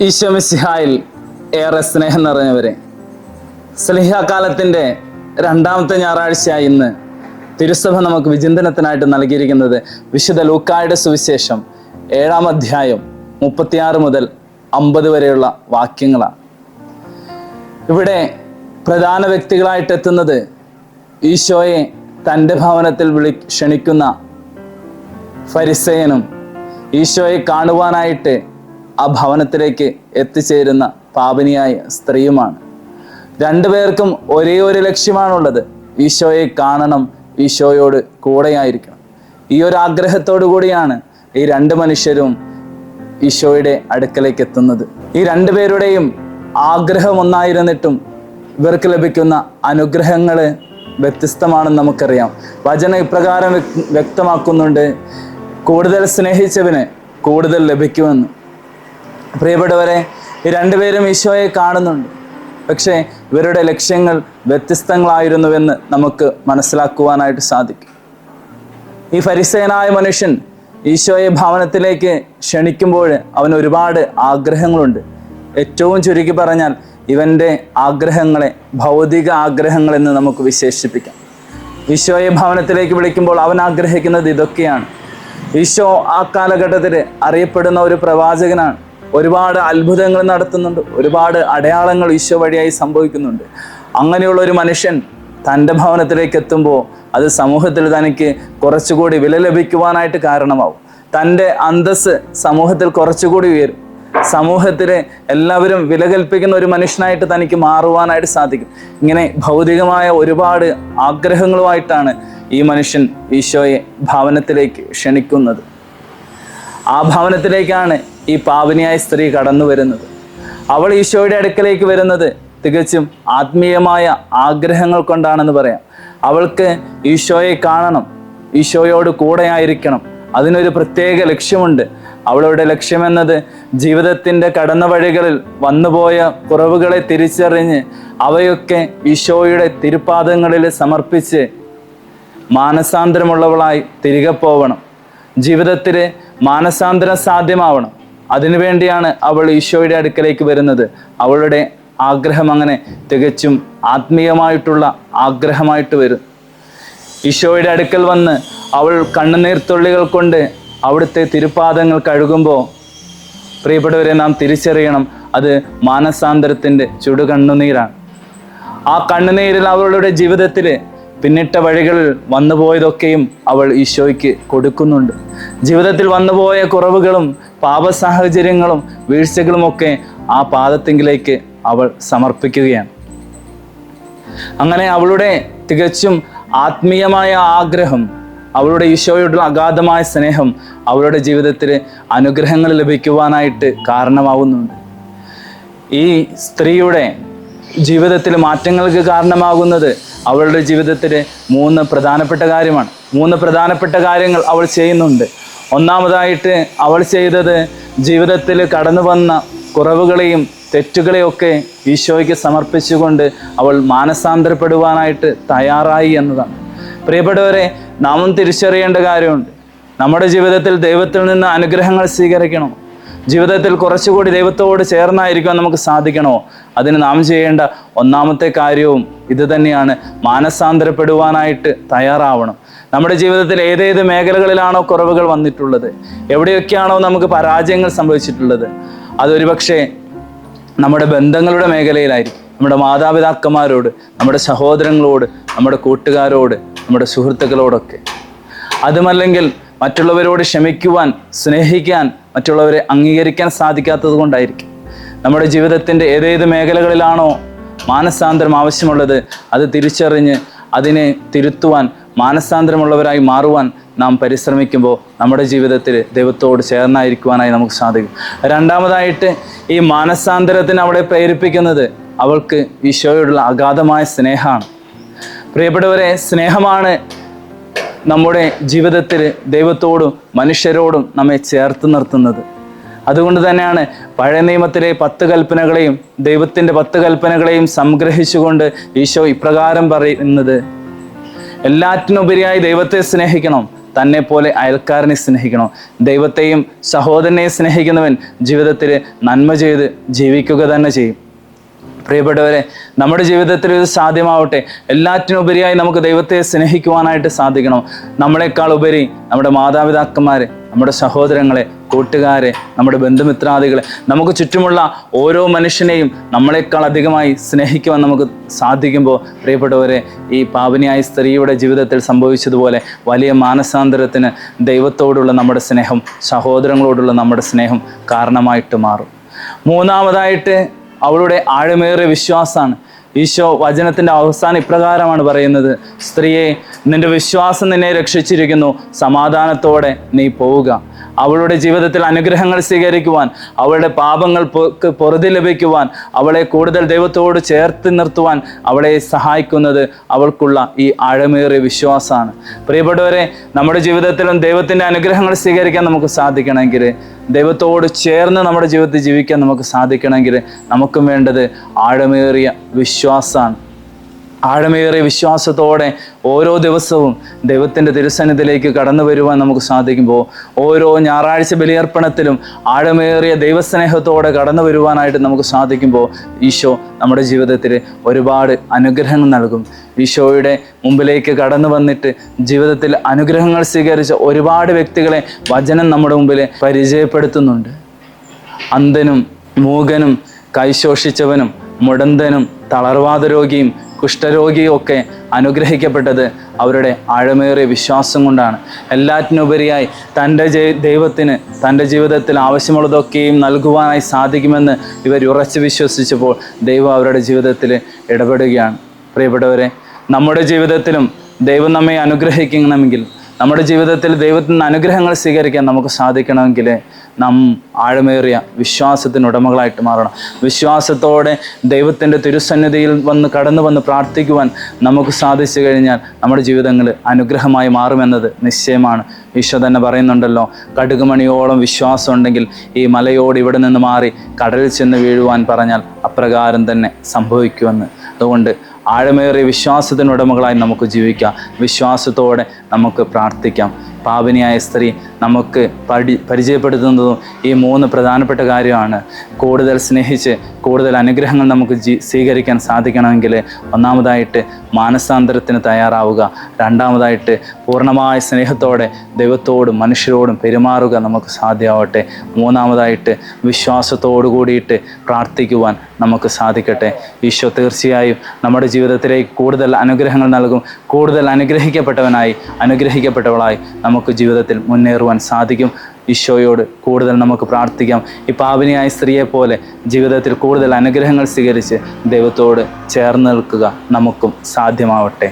ഈശോമിസിഹായിൽ ഏറെ സ്നേഹം നിറഞ്ഞവരെ സ്ലിഹാകാലത്തിന്റെ രണ്ടാമത്തെ ഞായറാഴ്ചയായി ഇന്ന് തിരുസഭ നമുക്ക് വിചിന്തനത്തിനായിട്ട് നൽകിയിരിക്കുന്നത് വിശുദ്ധ ലൂക്കായുടെ സുവിശേഷം ഏഴാം അധ്യായം മുപ്പത്തിയാറ് മുതൽ അമ്പത് വരെയുള്ള വാക്യങ്ങളാണ്. ഇവിടെ പ്രധാന വ്യക്തികളായിട്ട് എത്തുന്നത് ഈശോയെ തന്റെ ഭവനത്തിൽ വിളി ക്ഷണിക്കുന്ന ഫരിസയനും ഈശോയെ കാണുവാനായിട്ട് ആ ഭവനത്തിലേക്ക് എത്തിച്ചേരുന്ന പാപനിയായ സ്ത്രീയുമാണ്. രണ്ടുപേർക്കും ഒരേ ഒരു ലക്ഷ്യമാണുള്ളത്. ഈശോയെ കാണണം ഈശോയോട് കൂടെയായിരിക്കണം. ഈ ഒരു ആഗ്രഹത്തോടു കൂടിയാണ് ഈ രണ്ട് മനുഷ്യരും ഈശോയുടെ അടുക്കലേക്ക് എത്തുന്നത്. ഈ രണ്ടുപേരുടെയും ആഗ്രഹം ഒന്നായിരുന്നിട്ടും ഇവർക്ക് ലഭിക്കുന്ന അനുഗ്രഹങ്ങൾ വ്യത്യസ്തമാണെന്ന് നമുക്കറിയാം. വചനം ഇപ്രകാരം വ്യക്- വ്യക്തമാക്കുന്നുണ്ട്. കൂടുതൽ സ്നേഹിച്ചവന് കൂടുതൽ ലഭിക്കുമെന്ന്. പ്രിയപ്പെട്ടവരെ ഈ രണ്ടുപേരും ഈശോയെ കാണുന്നുണ്ട്. പക്ഷേ ഇവരുടെ ലക്ഷ്യങ്ങൾ വ്യത്യസ്തങ്ങളായിരുന്നുവെന്ന് നമുക്ക് മനസ്സിലാക്കുവാനായിട്ട് സാധിക്കും. ഈ ഫരിസേനായ മനുഷ്യൻ ഈശോയെ ഭവനത്തിലേക്ക് ക്ഷണിക്കുമ്പോൾ അവന് ഒരുപാട് ആഗ്രഹങ്ങളുണ്ട്. ഏറ്റവും ചുരുക്കി പറഞ്ഞാൽ ഇവന്റെ ആഗ്രഹങ്ങളെ ഭൗതിക ആഗ്രഹങ്ങളെന്ന് നമുക്ക് വിശേഷിപ്പിക്കാം. ഈശോയെ ഭവനത്തിലേക്ക് വിളിക്കുമ്പോൾ അവൻ ആഗ്രഹിക്കുന്നത് ഇതൊക്കെയാണ്. ഈശോ ആ കാലഘട്ടത്തിൽ അറിയപ്പെടുന്ന ഒരു പ്രവാചകനാണ്. ഒരുപാട് അത്ഭുതങ്ങൾ നടത്തുന്നുണ്ട്. ഒരുപാട് അടയാളങ്ങൾ ഈശോ വഴിയായി സംഭവിക്കുന്നുണ്ട്. അങ്ങനെയുള്ള ഒരു മനുഷ്യൻ തന്റെ ഭവനത്തിലേക്ക് എത്തുമ്പോൾ അത് സമൂഹത്തിൽ തനിക്ക് കുറച്ചുകൂടി വില ലഭിക്കുവാനായിട്ട് കാരണമാവും. തന്റെ അന്തസ് സമൂഹത്തിൽ കുറച്ചുകൂടി ഉയരും. സമൂഹത്തിലെ എല്ലാവരും വില കൽപ്പിക്കുന്ന ഒരു മനുഷ്യനായിട്ട് തനിക്ക് മാറുവാനായിട്ട് സാധിക്കും. ഇങ്ങനെ ഭൗതികമായ ഒരുപാട് ആഗ്രഹങ്ങളുമായിട്ടാണ് ഈ മനുഷ്യൻ ഈശോയെ ഭവനത്തിലേക്ക് ക്ഷണിക്കുന്നത്. ആ ഭവനത്തിലേക്കാണ് ഈ പാവനിയായ സ്ത്രീ കടന്നു വരുന്നത്. അവൾ ഈശോയുടെ അടുക്കലേക്ക് വരുന്നത് തികച്ചും ആത്മീയമായ ആഗ്രഹങ്ങൾ കൊണ്ടാണെന്ന് പറയാം. അവൾക്ക് ഈശോയെ കാണണം ഈശോയോട് കൂടെയായിരിക്കണം. അതിനൊരു പ്രത്യേക ലക്ഷ്യമുണ്ട്. അവളുടെ ലക്ഷ്യമെന്നത് ജീവിതത്തിന്റെ കടന്ന വഴികളിൽ വന്നുപോയ കുറവുകളെ തിരിച്ചറിഞ്ഞ് അവയൊക്കെ ഈശോയുടെ തിരുപ്പാദങ്ങളിൽ സമർപ്പിച്ച് മാനസാന്തരമുള്ളവളായി തിരികെ പോവണം. ജീവിതത്തിൽ മാനസാന്തരം സാധ്യമാവണം. അതിനുവേണ്ടിയാണ് അവൾ ഈശോയുടെ അടുക്കലേക്ക് വരുന്നത്. അവളുടെ ആഗ്രഹം അങ്ങനെ തികച്ചും ആത്മീയമായിട്ടുള്ള ആഗ്രഹമായിട്ട് വരും. ഈശോയുടെ അടുക്കൽ വന്ന് അവൾ കണ്ണുനീർ തുള്ളികൾ കൊണ്ട് അവിടുത്തെ തിരുപാദങ്ങൾ കഴുകുമ്പോൾ പ്രിയപ്പെട്ടവരെ നാം തിരിച്ചറിയണം അത് മാനസാന്തരത്തിന്റെ ചുടുകണ്ണുനീരാണ്. ആ കണ്ണുനീരിൽ അവളുടെ ജീവിതത്തിൽ പിന്നിട്ട വഴികളിൽ വന്നുപോയതൊക്കെയും അവൾ ഈശോയ്ക്ക് കൊടുക്കുന്നുണ്ട്. ജീവിതത്തിൽ വന്നുപോയ കുറവുകളും പാപ സാഹചര്യങ്ങളും വീഴ്ചകളുമൊക്കെ ആ പാദത്തെങ്കിലേക്ക് അവൾ സമർപ്പിക്കുകയാണ്. അങ്ങനെ അവളുടെ തികച്ചും ആത്മീയമായ ആഗ്രഹം അവളുടെ ഈശോയോടുള്ള അഗാധമായ സ്നേഹം അവളുടെ ജീവിതത്തിൽ അനുഗ്രഹങ്ങൾ ലഭിക്കുവാനായിട്ട് കാരണമാവുന്നുണ്ട്. ഈ സ്ത്രീയുടെ ജീവിതത്തിൽ മാറ്റങ്ങൾക്ക് കാരണമാകുന്നത് അവളുടെ ജീവിതത്തിൽ മൂന്ന് പ്രധാനപ്പെട്ട കാര്യമാണ്. മൂന്ന് പ്രധാനപ്പെട്ട കാര്യങ്ങൾ അവൾ ചെയ്യുന്നുണ്ട്. ഒന്നാമതായിട്ട് അവൾ ചെയ്തത് ജീവിതത്തിൽ കടന്നു വന്ന കുറവുകളെയും തെറ്റുകളെയൊക്കെ ഈശോയ്ക്ക് സമർപ്പിച്ചുകൊണ്ട് അവൾ മാനസാന്തരപ്പെടുവാനായിട്ട് തയ്യാറായി എന്നതാണ്. പ്രിയപ്പെട്ടവരെ നാമും തിരിച്ചറിയേണ്ട കാര്യമുണ്ട്. നമ്മുടെ ജീവിതത്തിൽ ദൈവത്തിൽ നിന്ന് അനുഗ്രഹങ്ങൾ സ്വീകരിക്കണം. ജീവിതത്തിൽ കുറച്ചുകൂടി ദൈവത്തോട് ചേർന്നായിരിക്കാൻ നമുക്ക് സാധിക്കണോ? അതിന് നാം ചെയ്യേണ്ട ഒന്നാമത്തെ കാര്യവും ഇത് തന്നെയാണ്. മാനസാന്തരപ്പെടുവാനായിട്ട് തയ്യാറാവണം. നമ്മുടെ ജീവിതത്തിൽ ഏതേത് മേഖലകളിലാണോ കുറവുകൾ വന്നിട്ടുള്ളത്? എവിടെയൊക്കെയാണോ നമുക്ക് പരാജയങ്ങൾ സംഭവിച്ചിട്ടുള്ളത്? അതൊരുപക്ഷെ നമ്മുടെ ബന്ധങ്ങളുടെ മേഖലയിലായിരിക്കും. നമ്മുടെ മാതാപിതാക്കന്മാരോട് നമ്മുടെ സഹോദരങ്ങളോട് നമ്മുടെ കൂട്ടുകാരോട് നമ്മുടെ സുഹൃത്തുക്കളോടൊക്കെ. അതുമല്ലെങ്കിൽ മറ്റുള്ളവരോട് ക്ഷമിക്കുവാൻ സ്നേഹിക്കാൻ മറ്റുള്ളവരെ അംഗീകരിക്കാൻ സാധിക്കാത്തത് കൊണ്ടായിരിക്കും. നമ്മുടെ ജീവിതത്തിന്റെ ഏതേത് മേഖലകളിലാണോ മാനസാന്തരം ആവശ്യമുള്ളത് അത് തിരിച്ചറിഞ്ഞ് അതിനെ തിരുത്തുവാൻ മാനസാന്തരമുള്ളവരായി മാറുവാൻ നാം പരിശ്രമിക്കുമ്പോൾ നമ്മുടെ ജീവിതത്തിൽ ദൈവത്തോട് ചേർന്നായിരിക്കുവാനായി നമുക്ക് സാധിക്കും. രണ്ടാമതായിട്ട് ഈ മാനസാന്തരത്തിന് അവളെ പ്രേരിപ്പിക്കുന്നത് അവൾക്ക് ഈശോയോടുള്ള അഗാധമായ സ്നേഹമാണ്. പ്രിയപ്പെട്ടവരെ സ്നേഹമാണ് നമ്മുടെ ജീവിതത്തിൽ ദൈവത്തോടും മനുഷ്യരോടും നമ്മെ ചേർത്ത് നിർത്തുന്നത്. അതുകൊണ്ട് തന്നെയാണ് പഴയ നിയമത്തിലെ പത്ത് കൽപ്പനകളെയും ദൈവത്തിന്റെ പത്ത് കൽപ്പനകളെയും സംഗ്രഹിച്ചുകൊണ്ട് ഈശോ ഇപ്രകാരം പറയുന്നത് എല്ലാറ്റിനുപരിയായി ദൈവത്തെ സ്നേഹിക്കണം തന്നെ പോലെ അയൽക്കാരനെ സ്നേഹിക്കണം. ദൈവത്തെയും സഹോദരനെയും സ്നേഹിക്കുന്നവൻ ജീവിതത്തിൽ നന്മ ചെയ്ത് ജീവിക്കുക തന്നെ ചെയ്യും. പ്രിയപ്പെട്ടവരെ നമ്മുടെ ജീവിതത്തിൽ ഇത് സാധ്യമാവട്ടെ. എല്ലാറ്റിനുപരിയായി നമുക്ക് ദൈവത്തെ സ്നേഹിക്കുവാനായിട്ട് സാധിക്കണം. നമ്മളെക്കാൾ ഉപരി നമ്മുടെ മാതാപിതാക്കന്മാരെ നമ്മുടെ സഹോദരങ്ങളെ കൂട്ടുകാരെ നമ്മുടെ ബന്ധുമിത്രാദികളെ നമുക്ക് ചുറ്റുമുള്ള ഓരോ മനുഷ്യനെയും നമ്മളെക്കാൾ അധികമായി സ്നേഹിക്കുവാൻ നമുക്ക് സാധിക്കുമ്പോൾ പ്രിയപ്പെട്ടവരെ ഈ പാവനിയായ സ്ത്രീയുടെ ജീവിതത്തിൽ സംഭവിച്ചതുപോലെ വലിയ മാനസാന്തരത്തിന് ദൈവത്തോടുള്ള നമ്മുടെ സ്നേഹം സഹോദരങ്ങളോടുള്ള നമ്മുടെ സ്നേഹം കാരണമായിട്ട് മാറും. മൂന്നാമതായിട്ട് അവളുടെ ആഴമേറിയ വിശ്വാസമാണ്. ഈശോ വചനത്തിന്റെ അവസാനം ഇപ്രകാരമാണ് പറയുന്നത്. സ്ത്രീയെ നിന്റെ വിശ്വാസം നിന്നെ രക്ഷിച്ചിരിക്കുന്നു. സമാധാനത്തോടെ നീ പോവുക. അവളുടെ ജീവിതത്തിൽ അനുഗ്രഹങ്ങൾ സ്വീകരിക്കുവാൻ അവളുടെ പാപങ്ങൾ പൊറുതി ലഭിക്കുവാൻ അവളെ കൂടുതൽ ദൈവത്തോട് ചേർത്ത് നിർത്തുവാൻ അവളെ സഹായിക്കുന്നത് അവൾക്കുള്ള ഈ ആഴമേറിയ വിശ്വാസമാണ്. പ്രിയപ്പെട്ടവരെ നമ്മുടെ ജീവിതത്തിലും ദൈവത്തിന്റെ അനുഗ്രഹങ്ങൾ സ്വീകരിക്കാൻ നമുക്ക് സാധിക്കണമെങ്കിൽ ദൈവത്തോട് ചേർന്ന് നമ്മുടെ ജീവിതത്തിൽ ജീവിക്കാൻ നമുക്ക് സാധിക്കണമെങ്കിൽ നമുക്കും വേണ്ടത് ആഴമേറിയ വിശ്വാസമാണ്. ആഴമേറിയ വിശ്വാസത്തോടെ ഓരോ ദിവസവും ദൈവത്തിന്റെ തിരുസന്നിധിയിലേക്ക് കടന്നു വരുവാൻ നമുക്ക് സാധിക്കുമ്പോൾ ഓരോ ഞായറാഴ്ച ബലിയർപ്പണത്തിലും ആഴമേറിയ ദൈവസ്നേഹത്തോടെ കടന്നു വരുവാനായിട്ട് നമുക്ക് സാധിക്കുമ്പോൾ ഈശോ നമ്മുടെ ജീവിതത്തിൽ ഒരുപാട് അനുഗ്രഹങ്ങൾ നൽകും. ഈശോയുടെ മുമ്പിലേക്ക് കടന്നു വന്നിട്ട് ജീവിതത്തിൽ അനുഗ്രഹങ്ങൾ സ്വീകരിച്ച ഒരുപാട് വ്യക്തികളെ വചനം നമ്മുടെ മുമ്പിൽ പരിചയപ്പെടുത്തുന്നുണ്ട്. അന്ധനും മൂകനും കൈശോഷിച്ചവനും മുടന്തനും തളർവാദ രോഗിയും കുഷ്ഠരോഗിയും ഒക്കെ അനുഗ്രഹിക്കപ്പെട്ടത് അവരുടെ ആഴമേറിയ വിശ്വാസം കൊണ്ടാണ്. എല്ലാറ്റിനുപരിയായി തന്റെ ദൈവത്തിന് തന്റെ ജീവിതത്തിൽ ആവശ്യമുള്ളതൊക്കെയും നൽകുവാനായി സാധിക്കുമെന്ന് ഇവർ ഉറച്ചു വിശ്വസിച്ചപ്പോൾ ദൈവം അവരുടെ ജീവിതത്തിൽ ഇടപെടുകയാണ്. പ്രിയപ്പെട്ടവരെ നമ്മുടെ ജീവിതത്തിലും ദൈവം നമ്മെ അനുഗ്രഹിക്കണമെങ്കിൽ നമ്മുടെ ജീവിതത്തിൽ ദൈവത്തിൽ നിന്ന് അനുഗ്രഹങ്ങൾ സ്വീകരിക്കാൻ നമുക്ക് സാധിക്കണമെങ്കിൽ നാം ആഴമേറിയ വിശ്വാസത്തിന് ഉടമകളായിട്ട് മാറണം. വിശ്വാസത്തോടെ ദൈവത്തിന്റെ തിരുസന്നിധിയിൽ വന്ന് കടന്നു വന്ന് പ്രാർത്ഥിക്കുവാൻ നമുക്ക് സാധിച്ചു കഴിഞ്ഞാൽ നമ്മുടെ ജീവിതങ്ങൾ അനുഗ്രഹമായി മാറുമെന്നത് നിശ്ചയമാണ്. ഈശോ തന്നെ പറയുന്നുണ്ടല്ലോ കടുകുമണിയോളം വിശ്വാസം ഉണ്ടെങ്കിൽ ഈ മലയോട് ഇവിടെ നിന്ന് മാറി കടലിൽ ചെന്ന് വീഴുവാൻ പറഞ്ഞാൽ അപ്രകാരം തന്നെ സംഭവിക്കുമെന്ന്. അതുകൊണ്ട് ആഴമേറിയ വിശ്വാസത്തിന് ഉടമകളായി നമുക്ക് ജീവിക്കാം. വിശ്വാസത്തോടെ നമുക്ക് പ്രാർത്ഥിക്കാം. പാപനിയായ സ്ത്രീ നമുക്ക് പഠി പരിചയപ്പെടുത്തുന്നതും ഈ മൂന്ന് പ്രധാനപ്പെട്ട കാര്യമാണ്. കൂടുതൽ സ്നേഹിച്ച് കൂടുതൽ അനുഗ്രഹങ്ങൾ നമുക്ക് ജീ സ്വീകരിക്കാൻ സാധിക്കണമെങ്കിൽ ഒന്നാമതായിട്ട് മാനസാന്തരത്തിന് തയ്യാറാവുക. രണ്ടാമതായിട്ട് പൂർണമായ സ്നേഹത്തോടെ ദൈവത്തോടും മനുഷ്യരോടും പെരുമാറുക നമുക്ക് സാധ്യമാവട്ടെ. മൂന്നാമതായിട്ട് വിശ്വാസത്തോടു കൂടിയിട്ട് പ്രാർത്ഥിക്കുവാൻ നമുക്ക് സാധിക്കട്ടെ. ഈശോ തീർച്ചയായും നമ്മുടെ ജീവിതത്തിലേക്ക് കൂടുതൽ അനുഗ്രഹങ്ങൾ നൽകും. കൂടുതൽ അനുഗ്രഹിക്കപ്പെട്ടവനായി അനുഗ്രഹിക്കപ്പെട്ടവളായി നമുക്ക് ജീവിതത്തിൽ മുന്നേറുവാൻ സാധിക്കും. ഈശോയോട് കൂടുതൽ നമുക്ക് പ്രാർത്ഥിക്കാം. ഈ പാവനിയായ സ്ത്രീയെ പോലെ ജീവിതത്തിൽ കൂടുതൽ അനുഗ്രഹങ്ങൾ സ്വീകരിച്ച് ദൈവത്തോട് ചേർന്ന് നിൽക്കുക നമുക്കും സാധ്യമാവട്ടെ.